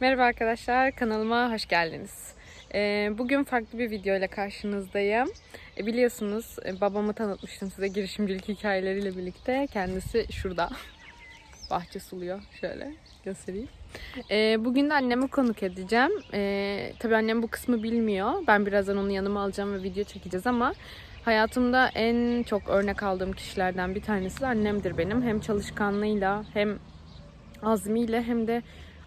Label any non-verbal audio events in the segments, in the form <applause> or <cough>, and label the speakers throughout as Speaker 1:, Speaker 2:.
Speaker 1: Merhaba arkadaşlar, kanalıma hoş geldiniz. Ee, bugün farklı bir video ile karşınızdayım. E, biliyorsunuz e, babamı tanıtmıştım size girişimcilik hikayeleriyle birlikte. Kendisi şurada. <laughs> Bahçe suluyor. Şöyle göstereyim. Ee, bugün de annemi konuk edeceğim. Ee, tabii annem bu kısmı bilmiyor. Ben birazdan onu yanıma alacağım ve video çekeceğiz ama hayatımda en çok örnek aldığım kişilerden bir tanesi annemdir benim. Hem çalışkanlığıyla hem azmiyle hem de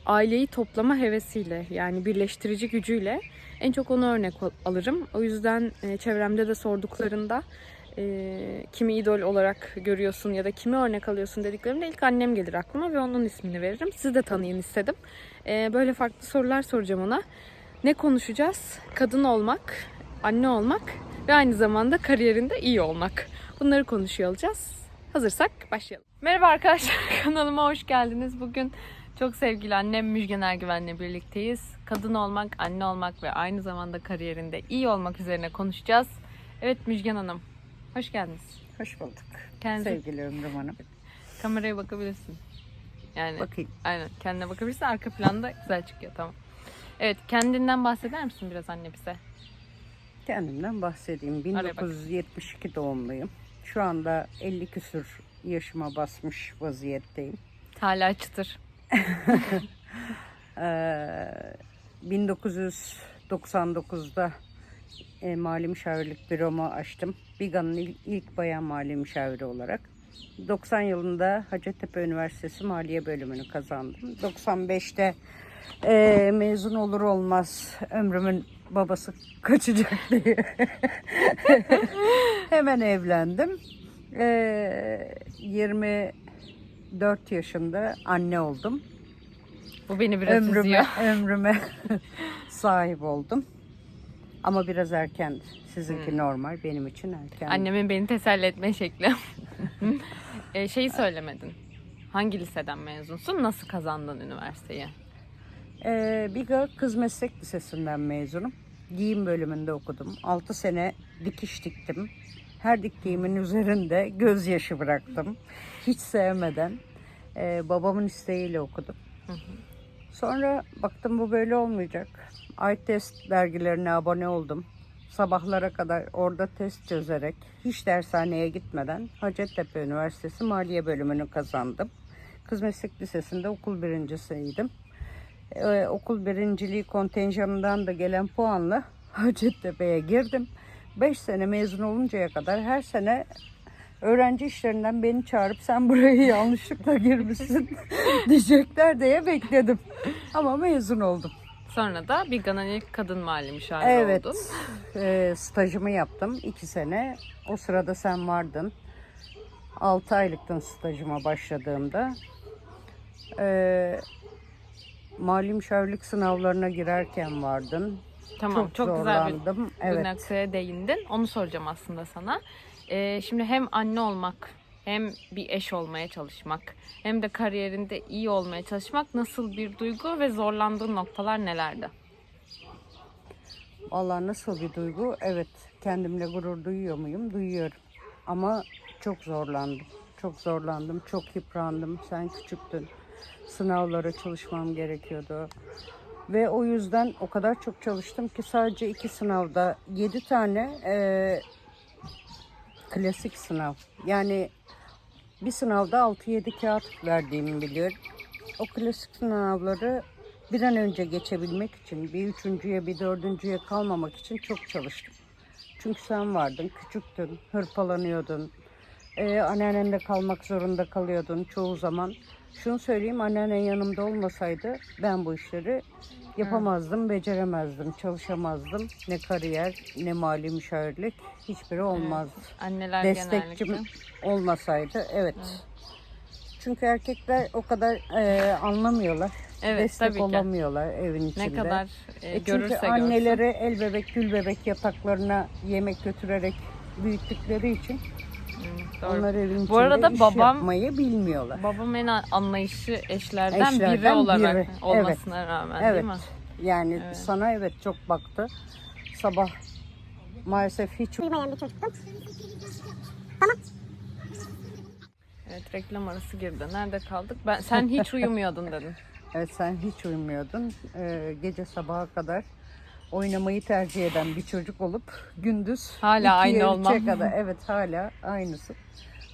Speaker 1: aileyi toplama hevesiyle yani birleştirici gücüyle en çok onu örnek al- alırım. O yüzden e, çevremde de sorduklarında e, kimi idol olarak görüyorsun ya da kimi örnek alıyorsun dediklerinde ilk annem gelir aklıma ve onun ismini veririm. Siz de tanıyın istedim. E, böyle farklı sorular soracağım ona. Ne konuşacağız? Kadın olmak, anne olmak ve aynı zamanda kariyerinde iyi olmak. Bunları konuşuyor olacağız. Hazırsak başlayalım. Merhaba arkadaşlar <laughs> kanalıma hoş geldiniz. Bugün çok sevgili annem Müjgan Ergüven'le birlikteyiz. Kadın olmak, anne olmak ve aynı zamanda kariyerinde iyi olmak üzerine konuşacağız. Evet Müjgan Hanım, hoş geldiniz.
Speaker 2: Hoş bulduk.
Speaker 1: Kendinize
Speaker 2: Sevgili Ömrüm Hanım.
Speaker 1: kameraya bakabilirsin. Yani
Speaker 2: Bakayım.
Speaker 1: aynen kendine bakabilirsin. Arka planda güzel çıkıyor tamam. Evet kendinden bahseder misin biraz anne bize?
Speaker 2: Kendimden bahsedeyim.
Speaker 1: Araya bak.
Speaker 2: 1972 doğumluyum. Şu anda 50 küsür yaşıma basmış vaziyetteyim.
Speaker 1: Hala çıtır.
Speaker 2: Ee, 1999'da e, mali müşavirlik büromu açtım. Biga'nın il- ilk bayan mali müşaviri olarak. 90 yılında Hacettepe Üniversitesi Maliye bölümünü kazandım. 95'te e, mezun olur olmaz ömrümün babası kaçacak <laughs> diye <laughs> hemen evlendim. E, 24 yaşında anne oldum
Speaker 1: Bu beni biraz
Speaker 2: ömrüme,
Speaker 1: üzüyor. <laughs>
Speaker 2: ömrüme <laughs> sahip oldum. Ama biraz erken. Sizinki
Speaker 1: Hmm.
Speaker 2: normal, benim için erken.
Speaker 1: Annemin beni teselli etme şekli. <laughs> e, şeyi söylemedin. Hangi liseden mezunsun? Nasıl kazandın üniversiteyi?
Speaker 2: Ee, Biga Kız Meslek Lisesi'nden mezunum. Giyim bölümünde okudum. 6 sene dikiş diktim. Her diktiğimin üzerinde gözyaşı bıraktım. Hiç sevmeden. Ee, babamın isteğiyle okudum. Sonra baktım bu böyle olmayacak. Ay test dergilerine abone oldum. Sabahlara kadar orada test çözerek hiç dershaneye gitmeden Hacettepe Üniversitesi Maliye bölümünü kazandım. Kız Meslek Lisesi'nde okul birincisiydim. Ee, okul birinciliği kontenjanından da gelen puanla Hacettepe'ye girdim. 5 sene mezun oluncaya kadar her sene öğrenci işlerinden beni çağırıp sen buraya <laughs> yanlışlıkla girmişsin <laughs> diyecekler diye bekledim. Ama mezun oldum.
Speaker 1: Sonra da Biga'nın ilk kadın mali müşaviri
Speaker 2: Evet.
Speaker 1: oldun.
Speaker 2: Ee, stajımı yaptım 2 sene. O sırada sen vardın. 6 aylıktın stajıma başladığımda. Ee, mali müşavirlik sınavlarına girerken vardın.
Speaker 1: Tamam çok, güzel bir
Speaker 2: zorlandım.
Speaker 1: bir
Speaker 2: Evet.
Speaker 1: noktaya değindin. Onu soracağım aslında sana. Ee, şimdi hem anne olmak hem bir eş olmaya çalışmak hem de kariyerinde iyi olmaya çalışmak nasıl bir duygu ve zorlandığın noktalar nelerdi?
Speaker 2: Vallahi nasıl bir duygu? Evet, kendimle gurur duyuyor muyum? Duyuyorum. Ama çok zorlandım. Çok zorlandım, çok yıprandım. Sen küçüktün. Sınavlara çalışmam gerekiyordu. Ve o yüzden o kadar çok çalıştım ki sadece iki sınavda yedi tane eee, klasik sınav. Yani bir sınavda 6-7 kağıt verdiğimi biliyorum. O klasik sınavları bir an önce geçebilmek için, bir üçüncüye, bir dördüncüye kalmamak için çok çalıştım. Çünkü sen vardın, küçüktün, hırpalanıyordun. Ee, anneannende kalmak zorunda kalıyordun çoğu zaman. Şunu söyleyeyim, anneannen yanımda olmasaydı ben bu işleri yapamazdım, beceremezdim, çalışamazdım. Ne kariyer, ne mali müşavirlik hiçbiri olmazdı.
Speaker 1: Anneler
Speaker 2: Destekçim
Speaker 1: genellikle.
Speaker 2: olmasaydı evet. Çünkü erkekler o kadar e, anlamıyorlar.
Speaker 1: Evet,
Speaker 2: Destek
Speaker 1: tabii ki.
Speaker 2: olamıyorlar evin içinde.
Speaker 1: Ne kadar e,
Speaker 2: E çünkü
Speaker 1: görürse
Speaker 2: anneleri el bebek gül bebek yataklarına yemek götürerek büyüttükleri için
Speaker 1: görsün. Doğru.
Speaker 2: onlar evin
Speaker 1: Bu arada
Speaker 2: iş
Speaker 1: babam-
Speaker 2: yapmayı bilmiyorlar.
Speaker 1: Babam en anlayışı eşlerden, biri
Speaker 2: Eşlerden
Speaker 1: olarak
Speaker 2: biri,
Speaker 1: olmasına rağmen
Speaker 2: Evet.
Speaker 1: değil mi?
Speaker 2: Yani
Speaker 1: Evet.
Speaker 2: sana evet çok baktı. Sabah maalesef hiç
Speaker 3: uyumayan bir çocuktum.
Speaker 1: Evet reklam arası girdi. Nerede kaldık? Ben sen hiç uyumuyordun dedin. <laughs>
Speaker 2: Evet sen hiç uyumuyordun. Ee, gece sabaha kadar oynamayı tercih eden bir çocuk olup gündüz
Speaker 1: Hala aynı olmam.
Speaker 2: kadar evet hala aynısı.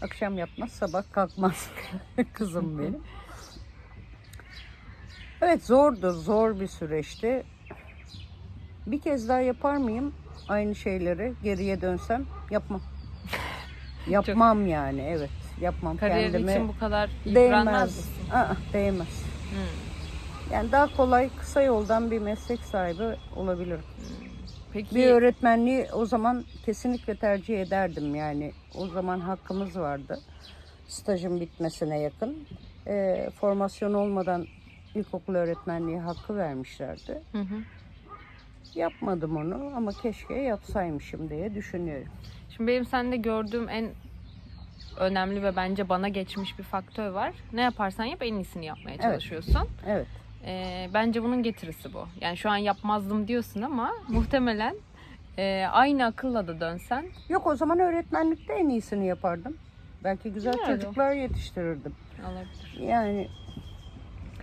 Speaker 2: Akşam yapmaz sabah kalkmaz <laughs> kızım benim. Evet zordu zor bir süreçti. Bir kez daha yapar mıyım aynı şeyleri geriye dönsem yapmam. <laughs> Yapmam yani evet yapmam
Speaker 1: Kariyer
Speaker 2: kendime.
Speaker 1: için bu kadar yıpranmaz
Speaker 2: Değmez. Aa, değmez. Yani daha kolay kısa yoldan bir meslek sahibi olabilirim.
Speaker 1: Peki
Speaker 2: Bir öğretmenliği o zaman kesinlikle tercih ederdim yani. O zaman hakkımız vardı. Stajın bitmesine yakın. Ee, formasyon olmadan ilkokul öğretmenliği hakkı vermişlerdi.
Speaker 1: Hı hı.
Speaker 2: Yapmadım onu ama keşke yapsaymışım diye düşünüyorum.
Speaker 1: Şimdi benim sende gördüğüm en önemli ve bence bana geçmiş bir faktör var. Ne yaparsan yap en iyisini yapmaya
Speaker 2: Evet.
Speaker 1: çalışıyorsun.
Speaker 2: Evet.
Speaker 1: Ee, bence bunun getirisi bu. Yani şu an yapmazdım diyorsun ama muhtemelen e, aynı akılla da dönsen
Speaker 2: Yok o zaman öğretmenlikte en iyisini yapardım. Belki güzel
Speaker 1: Nerede?
Speaker 2: çocuklar yetiştirirdim.
Speaker 1: olabilir.
Speaker 2: Yani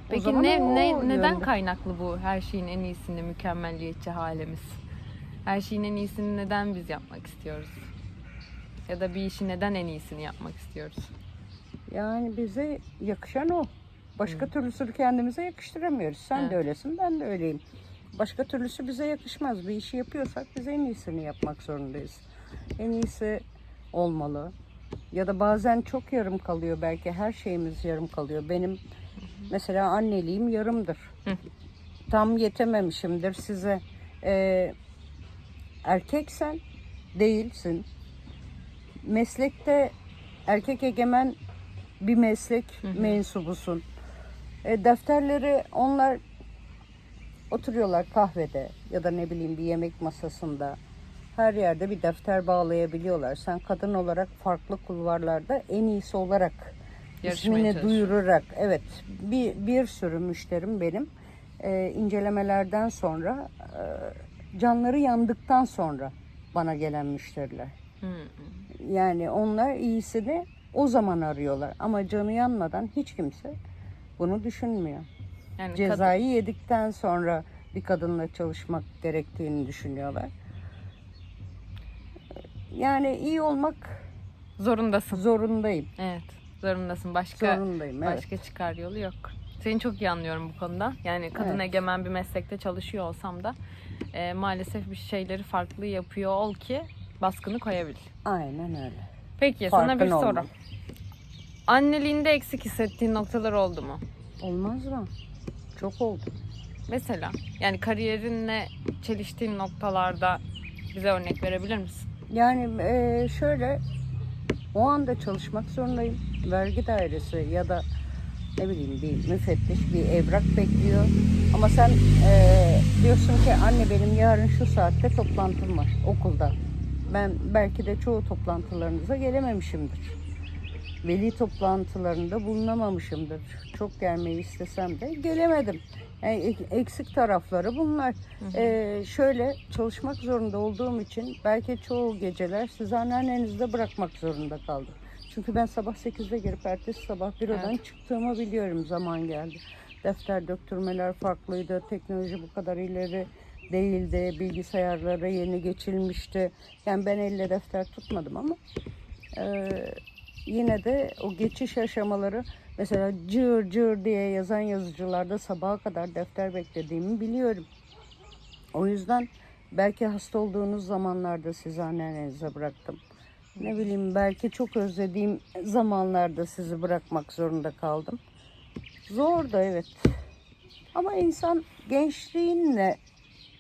Speaker 1: Peki ne, ne neden
Speaker 2: yönde.
Speaker 1: kaynaklı bu her şeyin en iyisini mükemmelliyetçi halimiz? Her şeyin en iyisini neden biz yapmak istiyoruz? Ya da bir işi neden en iyisini yapmak istiyoruz?
Speaker 2: Yani bize yakışan o. Başka türlüsünü kendimize yakıştıramıyoruz. Sen
Speaker 1: Evet.
Speaker 2: de öylesin, ben de öyleyim. Başka türlüsü bize yakışmaz. Bir işi yapıyorsak biz en iyisini yapmak zorundayız. En iyisi olmalı. Ya da bazen çok yarım kalıyor belki. Her şeyimiz yarım kalıyor. Benim mesela anneliğim yarımdır.
Speaker 1: Hı.
Speaker 2: Tam yetememişimdir size. Ee, erkeksen değilsin. Meslekte erkek egemen bir meslek mensubusun. E, defterleri onlar oturuyorlar kahvede ya da ne bileyim bir yemek masasında. Her yerde bir defter bağlayabiliyorlar. Sen kadın olarak farklı kulvarlarda en iyisi olarak
Speaker 1: Yarışmaya
Speaker 2: ismini duyurarak evet bir, bir sürü müşterim benim e, incelemelerden sonra e, canları yandıktan sonra bana gelen müşteriler.
Speaker 1: Hı.
Speaker 2: Yani onlar iyisini o zaman arıyorlar. Ama canı yanmadan hiç kimse bunu düşünmüyor.
Speaker 1: Yani kadın-
Speaker 2: Cezayı yedikten sonra bir kadınla çalışmak gerektiğini düşünüyorlar. Yani iyi olmak
Speaker 1: zorundasın.
Speaker 2: zorundayım.
Speaker 1: Evet, zorundasın. Başka
Speaker 2: Zorundayım. Evet.
Speaker 1: başka çıkar yolu yok. Seni çok iyi anlıyorum bu konuda. Yani kadın
Speaker 2: Evet.
Speaker 1: egemen bir meslekte çalışıyor olsam da e, maalesef bir şeyleri farklı yapıyor ol ki baskını koyabil.
Speaker 2: Aynen öyle.
Speaker 1: Peki sana bir
Speaker 2: Farkın
Speaker 1: soru.
Speaker 2: olmalı.
Speaker 1: Anneliğinde eksik hissettiğin noktalar oldu mu?
Speaker 2: Olmaz mı? Çok oldu.
Speaker 1: Mesela yani kariyerinle çeliştiğin noktalarda bize örnek verebilir misin?
Speaker 2: Yani eee, şöyle o anda çalışmak zorundayım. Vergi dairesi ya da ne bileyim bir müfettiş bir evrak bekliyor. Ama sen eee, diyorsun ki anne benim yarın şu saatte toplantım var okulda. Ben belki de çoğu toplantılarınıza gelememişimdir. Veli toplantılarında bulunamamışımdır. Çok gelmeyi istesem de gelemedim. Yani ek- eksik tarafları bunlar. Ee, şöyle çalışmak zorunda olduğum için belki çoğu geceler sizi anneannenizde bırakmak zorunda kaldım. Çünkü ben sabah 8'de girip ertesi sabah bürodan
Speaker 1: Evet.
Speaker 2: çıktığımı biliyorum zaman geldi. Defter döktürmeler farklıydı, teknoloji bu kadar ileri değildi, bilgisayarlara yeni geçilmişti. Yani ben elle defter tutmadım ama e, yine de o geçiş aşamaları mesela cır cır diye yazan yazıcılarda sabaha kadar defter beklediğimi biliyorum. O yüzden belki hasta olduğunuz zamanlarda sizi annenize bıraktım. Ne bileyim belki çok özlediğim zamanlarda sizi bırakmak zorunda kaldım. Zor da evet. Ama insan gençliğinle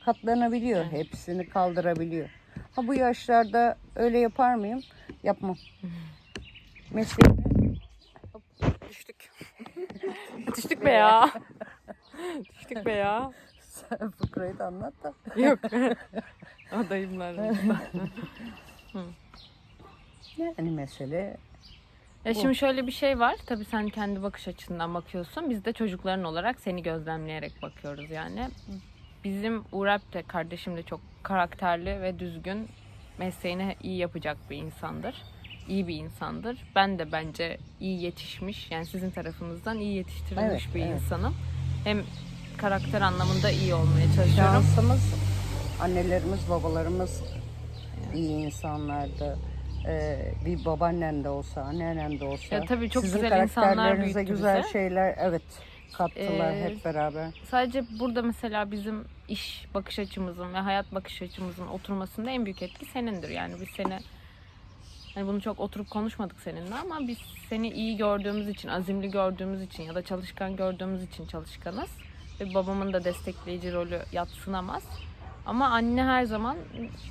Speaker 2: katlanabiliyor. Hepsini kaldırabiliyor. Ha bu yaşlarda öyle yapar mıyım? Yapmam. <laughs> Mesleğimi
Speaker 1: Düştük. <laughs> Düştük be ya. Düştük be ya.
Speaker 2: sen fıkrayı da anlat da.
Speaker 1: Yok. <laughs> Adayımlar. <laughs>
Speaker 2: Yani mesele
Speaker 1: Ya şimdi şöyle bir şey var. Tabii sen kendi bakış açısından bakıyorsun. Biz de çocukların olarak seni gözlemleyerek bakıyoruz yani. Bizim Uğrap de kardeşim de çok karakterli ve düzgün mesleğini iyi yapacak bir insandır. İyi bir insandır. Ben de bence iyi yetişmiş yani sizin tarafınızdan iyi yetiştirilmiş
Speaker 2: Evet,
Speaker 1: bir
Speaker 2: evet.
Speaker 1: insanım. hem karakter anlamında iyi olmaya çalışıyorum.
Speaker 2: Şansımız annelerimiz, babalarımız iyi insanlardı. Ee, bir babaannen de olsa, anneannen de olsa.
Speaker 1: Ya tabii çok
Speaker 2: sizin
Speaker 1: güzel insanlar
Speaker 2: karakterlerinize
Speaker 1: büyüttü
Speaker 2: güzel
Speaker 1: bizi.
Speaker 2: şeyler evet kattılar
Speaker 1: Ee,
Speaker 2: hep beraber.
Speaker 1: Sadece burada mesela bizim iş bakış açımızın ve hayat bakış açımızın oturmasında en büyük etki senindir. Yani biz seni hani bunu çok oturup konuşmadık seninle ama biz seni iyi gördüğümüz için, azimli gördüğümüz için ya da çalışkan gördüğümüz için çalışkanız. Ve babamın da destekleyici rolü yatsınamaz. Ama anne her zaman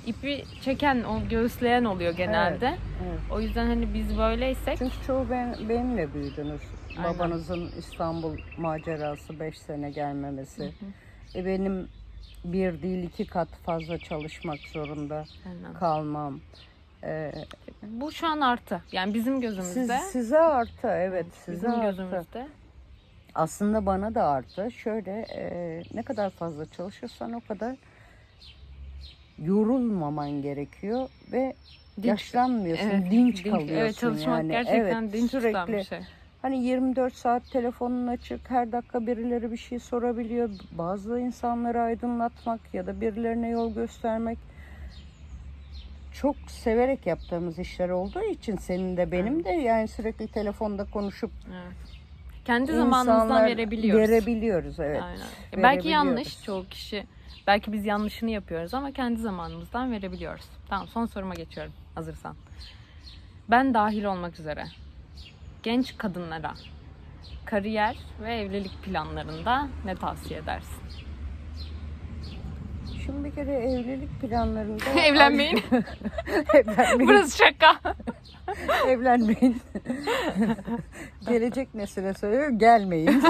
Speaker 1: ipi çeken, o göğüsleyen oluyor genelde.
Speaker 2: evet.
Speaker 1: O yüzden hani biz böyleysek
Speaker 2: Çünkü çoğu ben, benimle büyüdünüz.
Speaker 1: Aynen.
Speaker 2: Babanızın İstanbul macerası 5 sene gelmemesi. E benim bir değil iki kat fazla çalışmak zorunda
Speaker 1: Aynen.
Speaker 2: kalmam. Ee,
Speaker 1: bu şu an artı. Yani bizim
Speaker 2: siz,
Speaker 1: gözümüzde.
Speaker 2: size artı evet size
Speaker 1: bizim
Speaker 2: artı.
Speaker 1: gözümüzde.
Speaker 2: Aslında bana da artı. Şöyle e, ne kadar fazla çalışırsan o kadar yorulmaman gerekiyor ve
Speaker 1: Dinç-
Speaker 2: yaşlanmıyorsun,
Speaker 1: Evet,
Speaker 2: dinç,
Speaker 1: dinç-
Speaker 2: kalıyorsun
Speaker 1: Evet çalışmak
Speaker 2: yani.
Speaker 1: gerçekten
Speaker 2: evet,
Speaker 1: dinç tutan bir
Speaker 2: sürekli
Speaker 1: şey.
Speaker 2: Hani 24 saat telefonun açık, her dakika birileri bir şey sorabiliyor. Bazı insanları aydınlatmak ya da birilerine yol göstermek çok severek yaptığımız işler olduğu için senin de benim de yani sürekli telefonda konuşup
Speaker 1: Evet. Kendi zamanımızdan
Speaker 2: insanlar
Speaker 1: verebiliyoruz.
Speaker 2: Verebiliyoruz evet.
Speaker 1: Aynen. Ya Belki
Speaker 2: Verebiliyoruz.
Speaker 1: yanlış çoğu kişi. Belki biz yanlışını yapıyoruz ama kendi zamanımızdan verebiliyoruz. Tamam son soruma geçiyorum hazırsan. Ben dahil olmak üzere genç kadınlara kariyer ve evlilik planlarında ne tavsiye edersin?
Speaker 2: Şimdi bir kere evlilik planlarında <laughs>
Speaker 1: Evlenmeyin. <laughs>
Speaker 2: evlenmeyin.
Speaker 1: Burası şaka. <laughs>
Speaker 2: evlenmeyin. Gelecek nesile söylüyorum gelmeyin.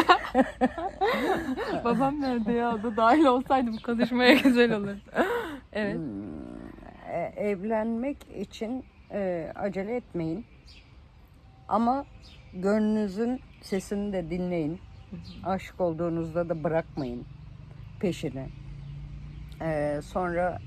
Speaker 1: Babam nerede ya? O da dahil olsaydı bu konuşmaya güzel olur. evet.
Speaker 2: E, evlenmek için e, acele etmeyin. Ama gönlünüzün sesini de dinleyin. Aşık olduğunuzda da bırakmayın peşini. E, sonra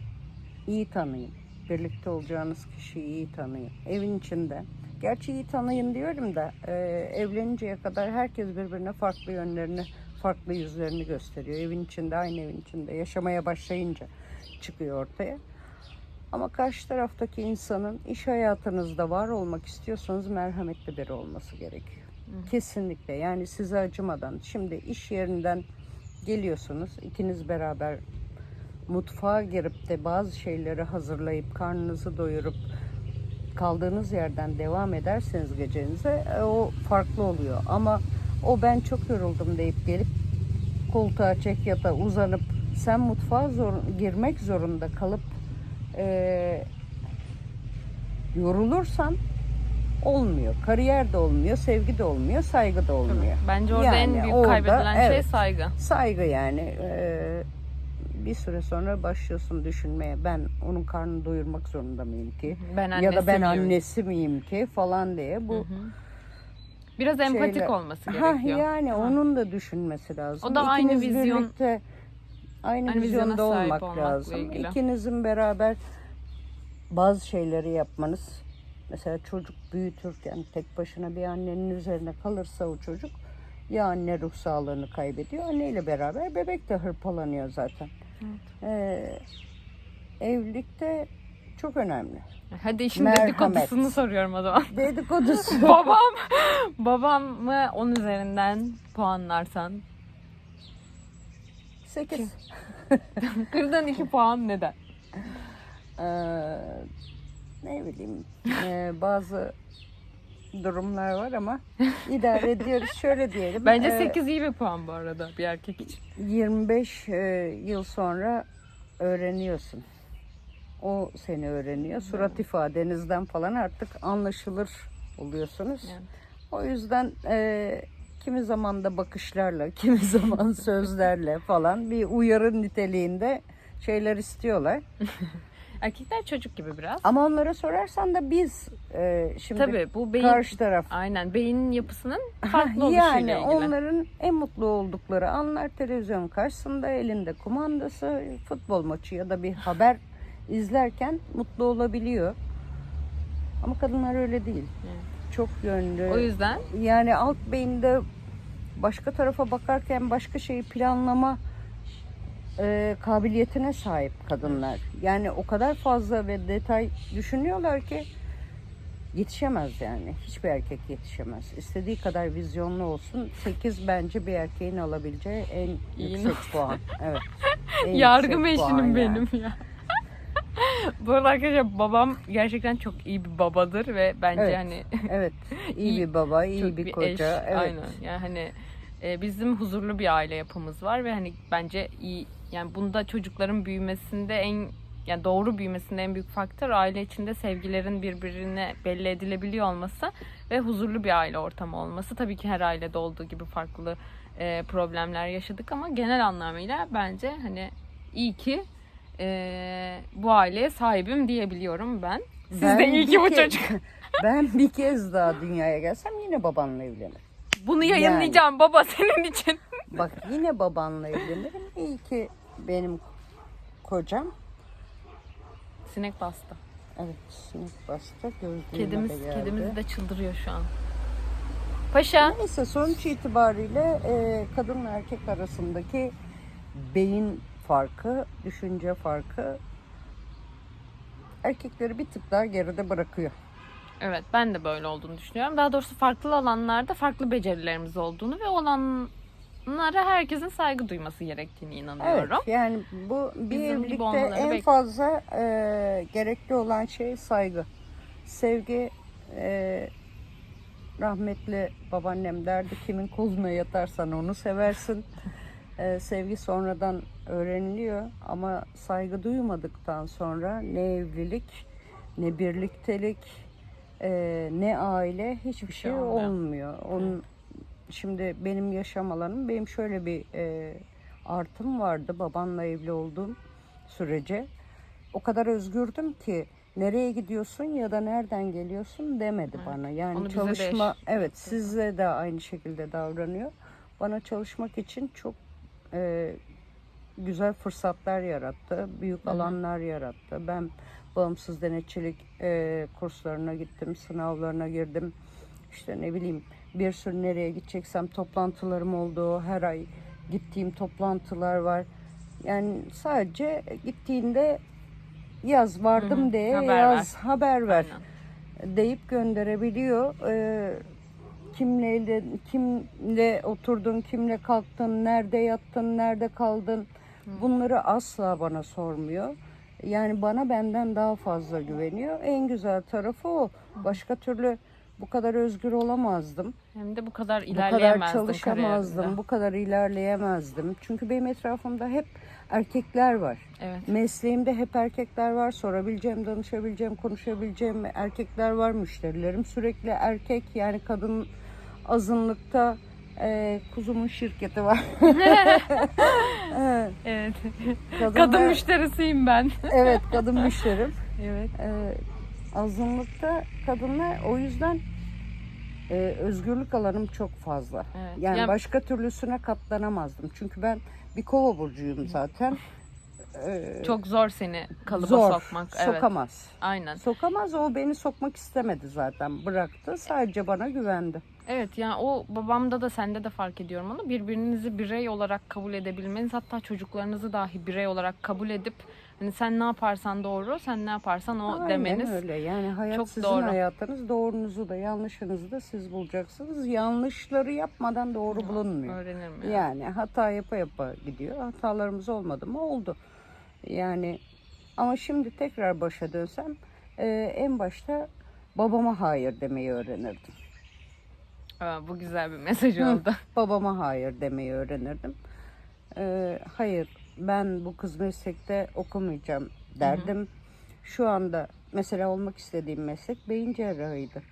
Speaker 2: iyi tanıyın. Birlikte olacağınız kişiyi iyi tanıyın. Evin içinde. Gerçi iyi tanıyın diyorum da e, evleninceye kadar herkes birbirine farklı yönlerini, farklı yüzlerini gösteriyor. Evin içinde, aynı evin içinde yaşamaya başlayınca çıkıyor ortaya. Ama karşı taraftaki insanın iş hayatınızda var olmak istiyorsanız merhametli biri olması gerekiyor. Kesinlikle yani size acımadan. Şimdi iş yerinden geliyorsunuz ikiniz beraber mutfağa girip de bazı şeyleri hazırlayıp karnınızı doyurup kaldığınız yerden devam ederseniz gecenize e, o farklı oluyor. Ama o ben çok yoruldum deyip gelip koltuğa çek yata uzanıp sen mutfağa zor, girmek zorunda kalıp e, yorulursan olmuyor. Kariyer de olmuyor, sevgi de olmuyor, saygı da olmuyor.
Speaker 1: Bence orada en
Speaker 2: Yani
Speaker 1: büyük
Speaker 2: orada,
Speaker 1: kaybedilen şey
Speaker 2: evet.
Speaker 1: saygı.
Speaker 2: Saygı yani. e, bir süre sonra başlıyorsun düşünmeye ben onun karnını doyurmak zorunda mıyım ki?
Speaker 1: Ben
Speaker 2: ya da ben
Speaker 1: miyim?
Speaker 2: annesi miyim ki falan diye
Speaker 1: Hı
Speaker 2: bu
Speaker 1: hı. Biraz empatik
Speaker 2: şeyler-
Speaker 1: olması
Speaker 2: Ha,
Speaker 1: gerekiyor.
Speaker 2: yani
Speaker 1: Ha.
Speaker 2: onun da düşünmesi lazım.
Speaker 1: O da aynı
Speaker 2: İkiniz
Speaker 1: vizyon-
Speaker 2: birlikte aynı,
Speaker 1: aynı
Speaker 2: vizyonda olmak lazım.
Speaker 1: ilgili.
Speaker 2: İkinizin beraber bazı şeyleri yapmanız mesela çocuk büyütürken tek başına bir annenin üzerine kalırsa o çocuk ya anne ruh sağlığını kaybediyor anneyle beraber bebek de hırpalanıyor zaten. Ee, evlilikte çok önemli.
Speaker 1: Hadi işin
Speaker 2: Merhamet.
Speaker 1: dedikodusunu soruyorum o zaman.
Speaker 2: Dedikodusu. <laughs>
Speaker 1: babam, babamı 10 üzerinden puanlarsan.
Speaker 2: 8. <laughs>
Speaker 1: Kırdan 2 puan neden?
Speaker 2: Ee, ne bileyim ee, bazı durumlar var ama <laughs> idare ediyoruz. Şöyle diyelim.
Speaker 1: Bence
Speaker 2: ee,
Speaker 1: 8 iyi bir puan bu arada bir erkek için.
Speaker 2: 25 e, yıl sonra öğreniyorsun. O seni öğreniyor. Surat ifadenizden falan artık anlaşılır oluyorsunuz.
Speaker 1: Evet.
Speaker 2: O yüzden e, kimi zaman da bakışlarla, <laughs> kimi zaman sözlerle falan bir uyarı niteliğinde şeyler istiyorlar. <laughs>
Speaker 1: Erkekler çocuk gibi biraz.
Speaker 2: Ama onlara sorarsan da biz e, şimdi
Speaker 1: Tabii bu beyin
Speaker 2: karşı taraf
Speaker 1: aynen beynin yapısının <laughs> farklı oluşuyla
Speaker 2: yani
Speaker 1: ilgili.
Speaker 2: onların en mutlu oldukları anlar televizyon karşısında elinde kumandası futbol maçı ya da bir haber <laughs> izlerken mutlu olabiliyor. Ama kadınlar öyle değil.
Speaker 1: Evet.
Speaker 2: Çok yönlü.
Speaker 1: O yüzden
Speaker 2: Yani alt beyinde başka tarafa bakarken başka şeyi planlama e, kabiliyetine sahip kadınlar. Yani o kadar fazla ve detay düşünüyorlar ki yetişemez yani. Hiçbir erkek yetişemez. İstediği kadar vizyonlu olsun. 8 bence bir erkeğin alabileceği en
Speaker 1: İyi
Speaker 2: yüksek puan. Evet. <laughs> En
Speaker 1: Yargı
Speaker 2: yüksek puan
Speaker 1: meşinim
Speaker 2: yani.
Speaker 1: benim ya. <laughs> Bu arada arkadaşlar babam gerçekten çok iyi bir babadır ve bence
Speaker 2: Evet.
Speaker 1: hani <laughs>
Speaker 2: Evet. iyi
Speaker 1: İyi-
Speaker 2: bir baba, iyi
Speaker 1: çok
Speaker 2: bir, koca.
Speaker 1: eş,
Speaker 2: evet.
Speaker 1: Aynen. Yani hani e, bizim huzurlu bir aile yapımız var ve hani bence iyi yani bunda çocukların büyümesinde en yani doğru büyümesinde en büyük faktör aile içinde sevgilerin birbirine belli edilebiliyor olması ve huzurlu bir aile ortamı olması. Tabii ki her ailede olduğu gibi farklı e, problemler yaşadık ama genel anlamıyla bence hani iyi ki e, bu aileye sahibim diyebiliyorum ben. Siz de iyi ki bu çocuk. <laughs>
Speaker 2: ben bir kez daha dünyaya gelsem yine babanla evlenirim.
Speaker 1: Bunu yayınlayacağım baba senin için.
Speaker 2: Bak yine babanla evlenirim. İyi ki benim kocam.
Speaker 1: Sinek bastı.
Speaker 2: Evet sinek bastı. Gözlüğüme
Speaker 1: Kedimiz,
Speaker 2: de geldi.
Speaker 1: kedimiz de çıldırıyor şu an. Paşa.
Speaker 2: Neyse sonuç itibariyle e, kadınla erkek arasındaki beyin farkı, düşünce farkı erkekleri bir tık daha geride bırakıyor.
Speaker 1: Evet ben de böyle olduğunu düşünüyorum. Daha doğrusu farklı alanlarda farklı becerilerimiz olduğunu ve olanlara herkesin saygı duyması gerektiğini inanıyorum.
Speaker 2: Evet yani bu bir
Speaker 1: Bizim
Speaker 2: evlilikte en
Speaker 1: bek-
Speaker 2: fazla e, gerekli olan şey saygı. Sevgi e, rahmetli babaannem derdi kimin koluna yatarsan onu seversin. E, sevgi sonradan öğreniliyor ama saygı duymadıktan sonra ne evlilik ne birliktelik e, ne aile hiçbir şey
Speaker 1: olmuyor.
Speaker 2: olmuyor. Onun şimdi benim yaşam alanım benim şöyle bir e, artım vardı babanla evli olduğum sürece. O kadar özgürdüm ki nereye gidiyorsun ya da nereden geliyorsun demedi
Speaker 1: Evet.
Speaker 2: bana. Yani
Speaker 1: Onu
Speaker 2: çalışma evet sizle de aynı şekilde davranıyor. Bana çalışmak için çok e, güzel fırsatlar yarattı. Büyük
Speaker 1: Hı hı.
Speaker 2: alanlar yarattı. Ben bağımsız denetçilik e, kurslarına gittim, sınavlarına girdim. İşte ne bileyim bir sürü nereye gideceksem toplantılarım oldu. Her ay gittiğim toplantılar var. Yani sadece gittiğinde yaz vardım
Speaker 1: Hı hı,
Speaker 2: diye
Speaker 1: haber
Speaker 2: yaz haber ver
Speaker 1: Aynen.
Speaker 2: deyip gönderebiliyor. Ee, kimle kimle oturdun, kimle kalktın, nerede yattın, nerede kaldın. Bunları asla bana sormuyor. Yani bana benden daha fazla güveniyor. En güzel tarafı o. Başka türlü bu kadar özgür olamazdım.
Speaker 1: Hem de bu kadar
Speaker 2: Bu
Speaker 1: ilerleyemezdim
Speaker 2: kadar çalışamazdım. Bu kadar ilerleyemezdim. Çünkü benim etrafımda hep erkekler var.
Speaker 1: Evet.
Speaker 2: Mesleğimde hep erkekler var. Sorabileceğim, danışabileceğim, konuşabileceğim erkekler var. Müşterilerim sürekli erkek. Yani kadın azınlıkta e, kuzumun şirketi var. <laughs> evet,
Speaker 1: Evet.
Speaker 2: kadınlar-
Speaker 1: Kadın müşterisiyim ben.
Speaker 2: Evet, kadın müşterim.
Speaker 1: Evet.
Speaker 2: E, azınlıkta kadınlar o yüzden e, özgürlük alanım çok fazla.
Speaker 1: Evet.
Speaker 2: Yani
Speaker 1: Ya-
Speaker 2: başka türlüsüne katlanamazdım. Çünkü ben bir kova burcuyum zaten. E,
Speaker 1: Çok zor seni kalıba
Speaker 2: zor.
Speaker 1: sokmak. Evet.
Speaker 2: Sokamaz.
Speaker 1: Aynen.
Speaker 2: Sokamaz o beni sokmak istemedi zaten bıraktı sadece bana güvendi.
Speaker 1: Evet yani o babamda da sende de fark ediyorum onu. Birbirinizi birey olarak kabul edebilmeniz hatta çocuklarınızı dahi birey olarak kabul edip hani sen ne yaparsan doğru, sen ne yaparsan o
Speaker 2: Aynen
Speaker 1: demeniz.
Speaker 2: öyle yani hayat
Speaker 1: çok
Speaker 2: sizin
Speaker 1: doğru.
Speaker 2: hayatınız doğrunuzu da yanlışınızı da siz bulacaksınız. Yanlışları yapmadan doğru bulunmuyor.
Speaker 1: Öğrenir mi?
Speaker 2: Yani hata yapa yapa gidiyor. Hatalarımız olmadı mı? Oldu. Yani ama şimdi tekrar başa dönsem e, en başta babama hayır demeyi öğrenirdim.
Speaker 1: Aa, bu güzel bir mesaj
Speaker 2: Hı.
Speaker 1: oldu.
Speaker 2: babama hayır demeyi öğrenirdim. Ee, hayır ben bu kız meslekte okumayacağım derdim. Şu anda mesela olmak istediğim meslek beyin cerrahıydı.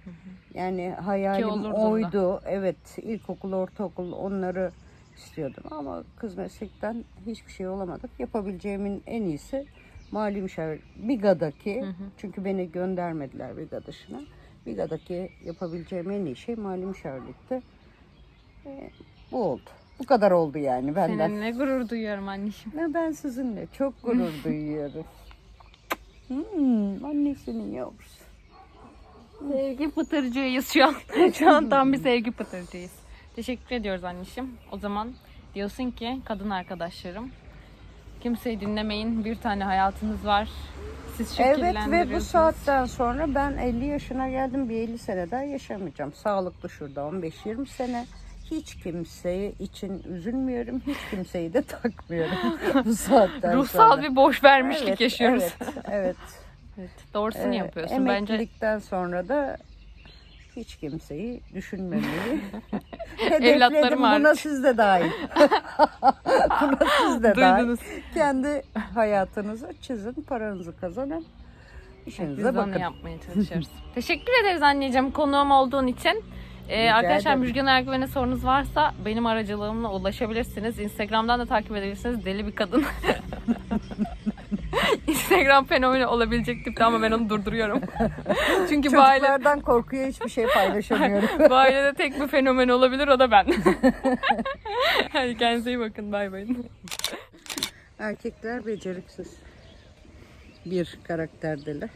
Speaker 2: Yani hayalim
Speaker 1: olurdun da.
Speaker 2: oydu. Evet ilkokul, ortaokul onları istiyordum ama kız meslekten hiçbir şey olamadık. Yapabileceğimin en iyisi mali müşavir Biga'daki
Speaker 1: Hı hı.
Speaker 2: çünkü beni göndermediler Biga dışına. Biga'daki yapabileceğim en iyi şey mali müşavirlikti. Ee, bu oldu. Bu kadar oldu yani benden.
Speaker 1: Seninle gurur duyuyorum anneciğim.
Speaker 2: Ne ben sizinle çok gurur <laughs> duyuyorum. Hmm, annesinin yavrusu.
Speaker 1: Sevgi pıtırcıyız şu an. <laughs> şu an tam bir sevgi pıtırcıyız. Teşekkür ediyoruz anneciğim. O zaman diyorsun ki kadın arkadaşlarım kimseyi dinlemeyin. Bir tane hayatınız var. Siz
Speaker 2: Evet ve bu
Speaker 1: şekillendiriyorsunuz.
Speaker 2: saatten sonra ben 50 yaşına geldim. Bir 50 sene daha yaşamayacağım. Sağlıklı şurada 15-20 sene. Hiç kimseye için üzülmüyorum. Hiç kimseyi de takmıyorum <laughs> bu saatten
Speaker 1: Ruhsal
Speaker 2: sonra.
Speaker 1: bir boş vermişlik
Speaker 2: Evet,
Speaker 1: yaşıyoruz.
Speaker 2: Evet, evet.
Speaker 1: Evet, doğrusunu
Speaker 2: Ee,
Speaker 1: yapıyorsun. Bence
Speaker 2: Emeklilikten sonra da hiç kimseyi düşünmemeyi <laughs> hedefledim. Buna
Speaker 1: hariç.
Speaker 2: siz de dahil. <laughs> Buna siz de dahil. Kendi hayatınızı çizin, paranızı kazanın.
Speaker 1: Biz
Speaker 2: İşinize
Speaker 1: de onu
Speaker 2: bakın.
Speaker 1: yapmaya çalışıyoruz. Teşekkür ederiz anneciğim konuğum olduğun için. Ee, arkadaşlar
Speaker 2: ederim.
Speaker 1: Müjgan Ergüven'e sorunuz varsa benim aracılığımla ulaşabilirsiniz. Instagram'dan da takip edebilirsiniz. Deli bir kadın. <laughs> Instagram fenomeni olabilecek tipte ama ben onu durduruyorum. <laughs> Çünkü bu aile,
Speaker 2: korkuyor hiçbir şey paylaşamıyorum. <laughs>
Speaker 1: bu ailede tek bir fenomen olabilir o da ben. Hadi kendinize iyi bakın. Bay bay.
Speaker 2: Erkekler beceriksiz. Bir karakterdeler.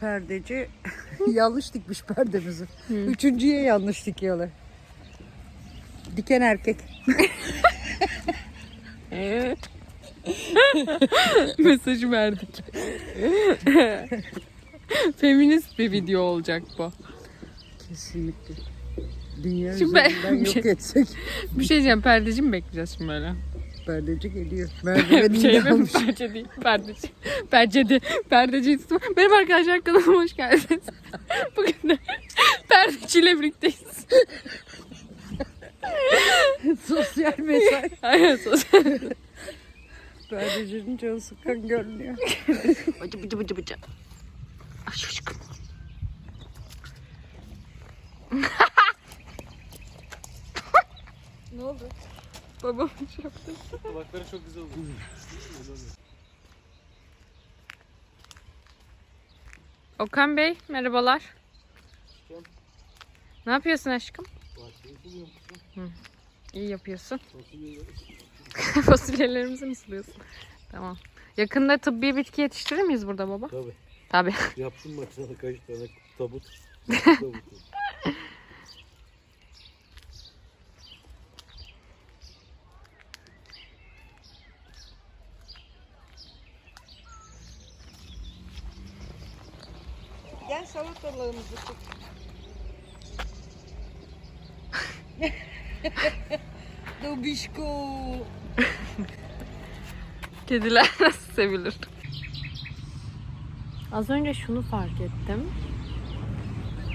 Speaker 2: Perdeci <laughs> yanlış dikmiş perdemizi. Üçüncüye yanlış dikiyorlar. Diken erkek. <laughs>
Speaker 1: Mesajı verdik. <laughs> Feminist bir video olacak bu.
Speaker 2: Kesinlikle. Dünya
Speaker 1: Şimdi ben-
Speaker 2: üzerinden yok etsek.
Speaker 1: Bir şey diyeceğim. Perdeci mi bekleyeceğiz şimdi böyle?
Speaker 2: Perdeci geliyor. <laughs>
Speaker 1: bir
Speaker 2: Merdivenini
Speaker 1: şey
Speaker 2: almış.
Speaker 1: Perdeci değil. Perdeci. Perdeci. Perdeci. Benim arkadaşlar kanalıma hoş geldiniz. <laughs> Bugün de perdeci ile birlikteyiz.
Speaker 2: Sosyal mesaj. <laughs>
Speaker 1: Aynen sosyal.
Speaker 2: Perdecinin canı sıkan görünüyor.
Speaker 1: Bıcı bıcı bıcı bıcı. Ay çocuk. ne oldu? Babam yaptı.
Speaker 3: Tabakları çok güzel oldu.
Speaker 1: Okan Bey merhabalar. Ne yapıyorsun aşkım? Hı. İyi yapıyorsun. <laughs> Fasulyelerimizi mi suluyorsun? Tamam. Yakında tıbbi bitki yetiştirir miyiz burada baba?
Speaker 3: Tabii.
Speaker 1: Tabii.
Speaker 3: Bak sana kaç tane tabut. <laughs> tabut.
Speaker 2: Gel salatalarımızı tut. <laughs> Dobişko.
Speaker 1: Kediler <laughs> nasıl sevilir? Az önce şunu fark ettim.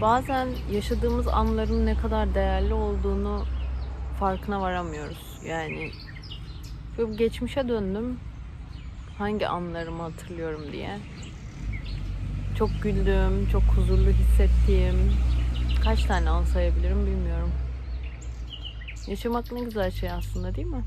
Speaker 1: Bazen yaşadığımız anların ne kadar değerli olduğunu farkına varamıyoruz. Yani geçmişe döndüm. Hangi anlarımı hatırlıyorum diye. Çok güldüğüm, çok huzurlu hissettiğim kaç tane an sayabilirim bilmiyorum. Yaşamak ne güzel şey aslında değil mi?